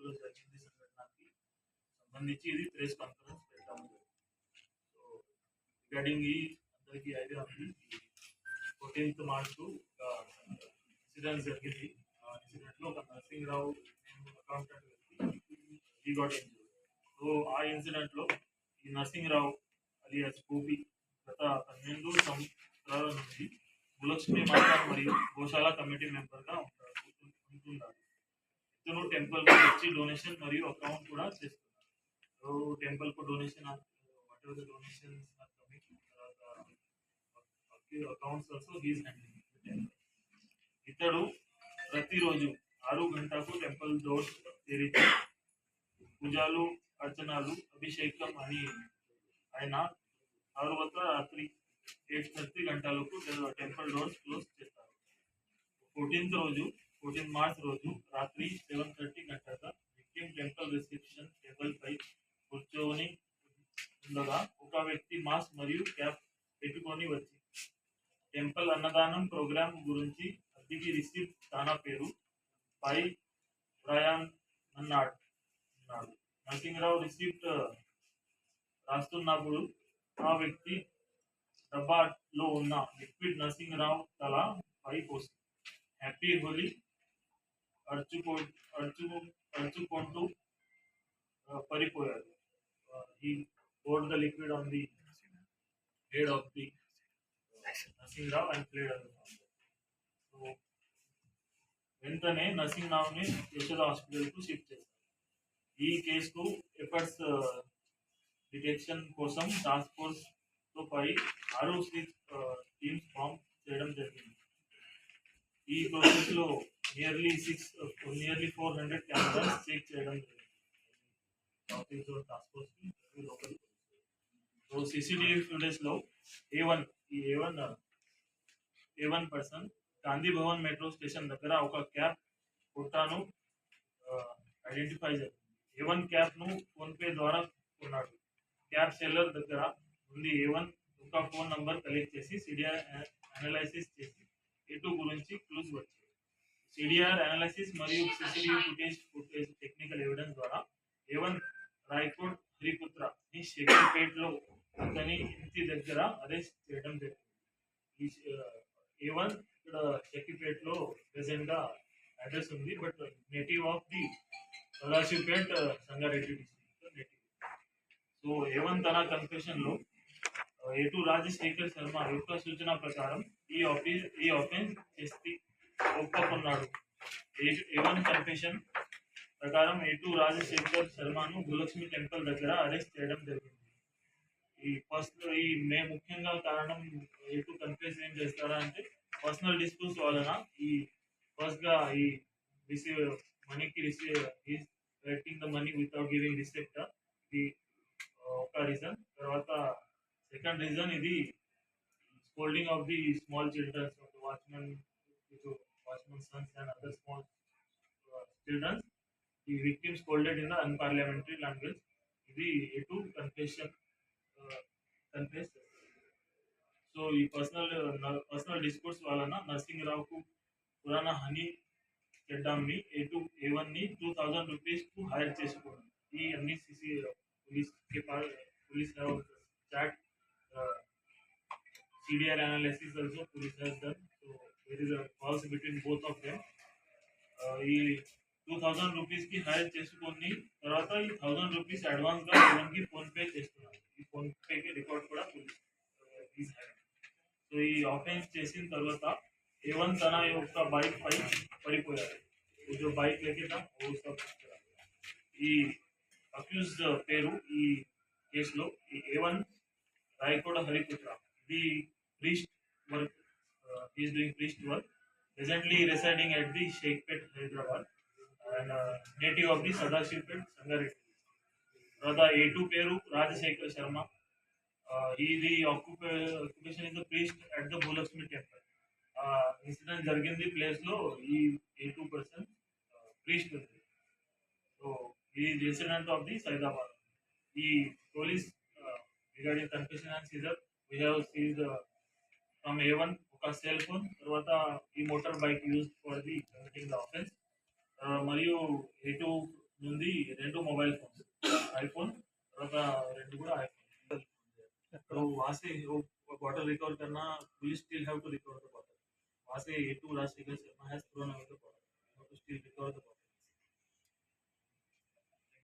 టెంపుల్లో జరిగింది సంఘటనకి సంబంధించి ఇది ప్రెస్ కాన్ఫరెన్స్ పెట్టాము సో రిగార్డింగ్ ఈ అందరికీ ఐడియా ఉంది. ఫోర్టీన్త్ మార్చ్ ఒక ఇన్సిడెంట్ జరిగింది. ఆ ఇన్సిడెంట్లో ఒక నరసింహరావు అకౌంటెంట్ వ్యక్తి. గాట్ సో ఆ ఇన్సిడెంట్లో ఈ నరసింహరావు అలియాస్ గోపి గత పన్నెండు సంవత్సరాల నుండి భూలక్ష్మి మాత మరియు గోశాల కమిటీ మెంబర్గా ఉంటారు ఉంటున్నారు ఇతను టెంపుల్కు వచ్చి డొనేషన్ మరియు అకౌంట్ కూడా చేస్తున్నారు. టెంపుల్కు donation whatever the donation accounts also he's handling ఇతడు ప్రతిరోజు ఆరు గంటకు టెంపుల్ డోర్స్ తెరిచి పూజలు అర్చనలు అభిషేకం అని ఆయన తర్వాత రాత్రి ఎయిట్ థర్టీ గంటలకు టెంపుల్ డోర్స్ క్లోజ్ చేస్తారు. ఫోర్టీన్త్ రోజు ఫోర్టీన్ మార్చ్ రోజు రాత్రి సెవెన్ థర్టీ గంటల విక్టిమ్ టెంపుల్ రిసెప్షన్ టేబుల్ పై కూర్చొని ఉండగా ఒక వ్యక్తి మాస్క్ మరియు క్యాప్ పెట్టుకొని వచ్చి. టెంపుల్ అన్నదానం ప్రోగ్రామ్ గురించి అద్దెకి రిసీవ్ తానా పేరు పై ప్రయాణ్ అన్నాడు. అన్నాడు. నరసింహరావు రిసీప్ట్ uh, రాస్తున్నప్పుడు ఆ వ్యక్తి డబ్బాలో ఉన్న లిక్విడ్ నరసింహరావు తల పై పోసి హ్యాపీ హోలీ అరుచుకో అరుచు అరుచుకుంటూ ఆ, పడిపోయాడు. ఈ poured the liquid on the head of the Narasimharao and played so వెంటనే నరసింహరావుని యశోద హాస్పిటల్కు షిఫ్ట్ చేశారు ఈ కేసుకు ఎఫర్ట్స్ డిటెక్షన్ కోసం టాస్క్ ఫోర్స్ తో పై ఆరు సిక్స్ టీమ్స్ ఫామ్ చేయడం జరిగింది ఈ ప్రాసెస్ లో nearly six nearly four hundred cameras check చేయడం జరిగింది office task force local so CCTV ఫుటేజ్లో ఏ వన్ ఈ A one A one person Gandhi Bhavan metro station దగ్గర ఒక క్యాబ్ కొట్టాను. ఐడెంటిఫై జరిగింది ఏ వన్ క్యాబ్ను ఫోన్ పే ద్వారా కొన్నాడు. క్యాబ్ సెల్లర్ దగ్గర ఉంది ఏ వన్ ఒక ఫోన్ నంబర్ కలెక్ట్ చేసి సిడిఆర్ అనలైసిస్ చేసి ఏ టూ గురించి క్లూస్ వచ్చాయి. సిడిఆర్ అనలైసిస్ మరియు CCTV footage footage technical evidence ద్వారా ఏ వన్ రాయకోట్ హరిపుత్ర ని షెక్కిపేట్లో అతని ఇంటి దగ్గర అరెస్ట్ చేయడం జరిగింది. ఏ వన్ ఇక్కడ షెక్కిపేట్లో ప్రెసెంట్గా అడ్రస్ ఉంది but native of the Sadashivpet Sangareddy district native so A one తన కన్ఫెషన్లో ఎటు రాజశేఖర్ శర్మ యొక్క సూచన ప్రకారం ఈ ఆఫీస్ ఈ ఆఫెన్స్ చేసి ఒప్పుకున్నాడు. ఏవన్ కన్ఫెషన్ ప్రకారం ఎటు రాజశేఖర్ శర్మను గులక్ష్మి టెంపుల్ దగ్గర అరెస్ట్ చేయడం జరిగింది. ఈ ఫస్ట్ ఈ మే ముఖ్యంగా కారణం ఎటు కన్ఫెస్ ఏం చేస్తారా అంటే పర్సనల్ డిస్ప్యూట్స్ వలన ఈ ఫస్ట్గా ఈ రిసీవ్ మనీకి receive is the money without giving receipt ఇది ఒక రీజన్ తర్వాత సెకండ్ రీజన్ ఇది scolding of the small childrens watchmen watchmen sons and other small childrens ఈ victim scolded in the unparliamentary language ఇది ఎటు కన్ఫెషన్ కన్ఫెస్ సో ఈ personal personal discourse వలన నరసింహరావుకు పురాణ హనీ చెడ్డామ్ని ఏ టూ ఏ వన్ని two thousand రూపీస్కు hire చేసుకోవడం ఈ అన్ని సిసి पुलिस के पास police have chat uh, CDR analysis also police has done. So there is a cause between both of them. Uh, ఈ two thousand rupees కి hire చేసుకొని తర్వాత ఈ థౌజండ్ రూపీస్ అడ్వాన్స్ గా సెవెన్ కి ఫోన్ పే చేస్తున్నారు ఈ ఫోన్ పే కి రికార్డ్ కూడా పోలీస్ సో ఈ ఆఫెన్స్ చేసిన తర్వాత ఏవన్ తన యొక్క బైక్ పై పడిపోయారు वो जो बाइक लेके था वो सब ఈ అక్యూజ్ పేరు ఈ కేసులో ఈ ఏ వన్ రాయకోడ హరిపుత్ర ఇది priest work is doing priest work presently residing at the Shaikpet Hyderabad ఆయన native of the Sadashivpet Sangareddy. తర్వాత ఏ టూ పేరు రాజశేఖర్ శర్మ. ఇది ఆక్యుపే occupation is the priest at the Bhulakshmi temple incident జరిగింది ప్లేస్లో ఈ ఏ టూ పర్సన్ ప్రీస్ట్ ఉంది so ఇది incident of the Saidabad ఈ police regarding confusion and seizure we have seized from A one ఒక సెల్ ఫోన్ తర్వాత ఈ motor bike use for the committing the offence bottle recover करना police still have to recover the bottle वहाँ से A two last recover करना है store recover the water still recover the bottle